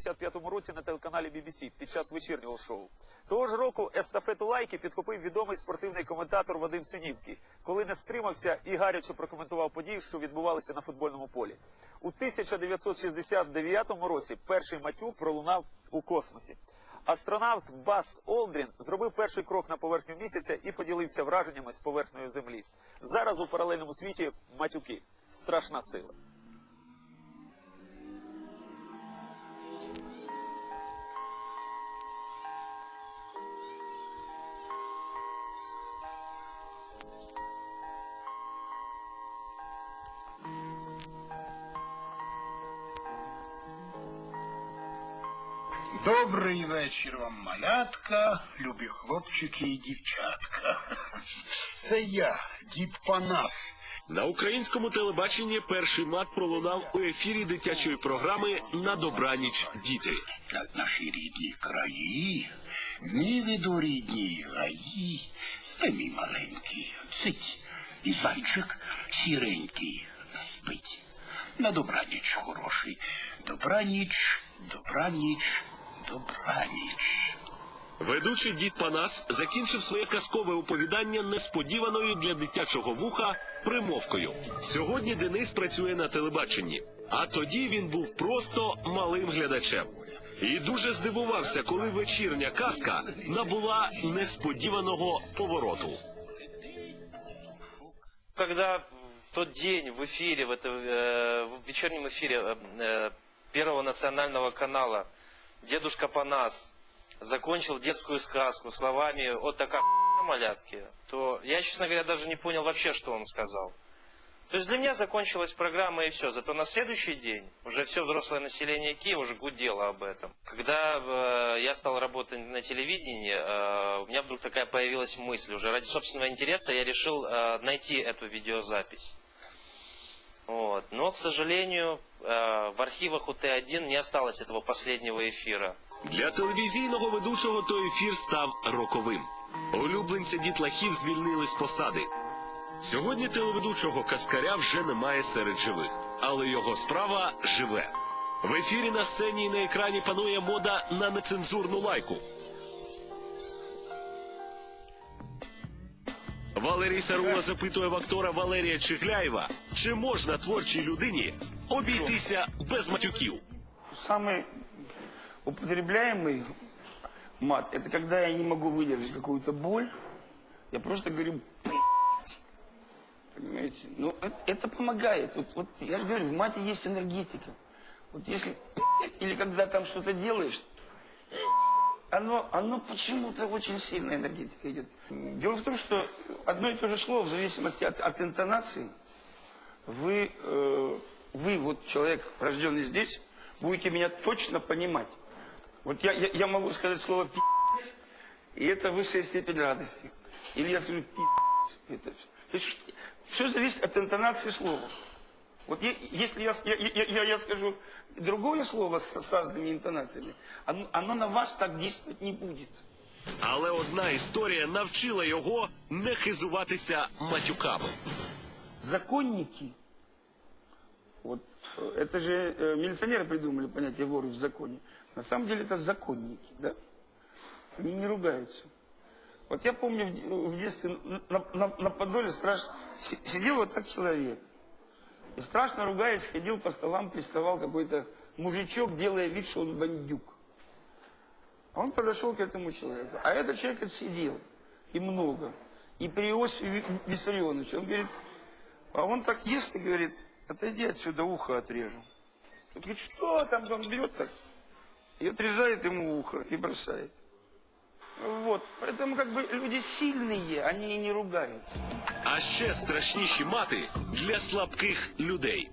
1965 році на телеканалі BBC під час вечірнього шоу. Того ж року естафету лайки підхопив відомий спортивний коментатор Вадим Синівський, коли не стримався і гаряче прокоментував події, що відбувалися на футбольному полі. У 1969 році перший матюк пролунав у космосі. Астронавт Бас Олдрін зробив перший крок на поверхню місяця і поділився враженнями з поверхнею землі. Зараз у паралельному світі матюки страшна сила. Добрий вечір вам, малятка, любі хлопчики і дівчатка. Це я, дід Панас. На українському телебаченні перший мат пролунав у ефірі дитячої програми на добраніч діти. Над наші рідні краї, нівіду рідні гаї. Спи, мій маленький, цить, і зайчик сіренький спить. На добраніч, хороший. Добраніч, добраніч, добраніч. Ведучий дід Панас закінчив своє казкове оповідання несподіваною для дитячого вуха примовкою. Сьогодні Денис працює на телебаченні, а тоді він був просто малим глядачем. І дуже здивувався, коли вечірня казка набула несподіваного повороту. Когда в тот день в эфире, в, это, э, в вечернем эфире э, э, Первого национального канала дедушка Панас закончил детскую сказку словами «Вот такая малятки», то я, честно говоря, даже не понял вообще, что он сказал. То есть для меня закончилась программа и все. Зато на следующий день уже все взрослое население Киева уже гудело об этом. Когда э, я стал работать на телевидении, э, у меня вдруг такая появилась мысль. Уже ради собственного интереса я решил э, найти эту видеозапись. Вот. Но, к сожалению, в архивах у Т1 не осталось этого последнего эфира. Для телевізійного ведучого той ефір став роковим. Улюбленця дітлахів звільнили з посади. Сьогодні телеведучого каскаря вже немає серед живих, але його справа живе. В ефірі на сцені і на екрані панує мода на нецензурну лайку. Валерій Сарула запитує в актора Валерія Чигляєва, чи можна творчій людині обійтися без матюків. Самый употребляемый мат, это когда я не могу выдержать какую-то боль, я просто говорю «Блядь». Понимаете? Ну, это, это помогает. Вот, вот я же говорю, в мате есть энергетика. Вот если «Блядь», или когда там что-то делаешь, оно, оно почему-то очень сильная энергетика идет. Дело в том, что одно и то же слово, в зависимости от, от интонации, вы, э, вы, вот человек, рожденный здесь, будете меня точно понимать. Вот я, я, я могу сказать слово пи***ц, и это высшая степень радости. Или я скажу пи***ц. Это, есть все зависит от интонации слова. Вот е- если я, с- я, я, я, я скажу другое слово с, с разными интонациями, оно, оно на вас так действовать не будет. Але одна історія навчила його не хизуватися матюками. Законники, вот э, это же э, милиционеры придумали понятие воры в законе. На самом деле это законники, да? Они не ругаются. Вот я помню в, де- в детстве на, на, на Подоле страшно си- сидел вот так человек. И страшно ругаясь, ходил по столам, приставал какой-то мужичок, делая вид, что он бандюк. Он подошел к этому человеку. А этот человек отсидел. И много. И при Иосифе Ви- Виссарионовиче, он говорит, а он так ест и говорит, отойди отсюда, ухо отрежу. Он говорит, что там? Он берет так и отрезает ему ухо и бросает. Вот. Поэтому как бы люди сильные, они и не ругаются. А ще страшніші мати для слабких людей.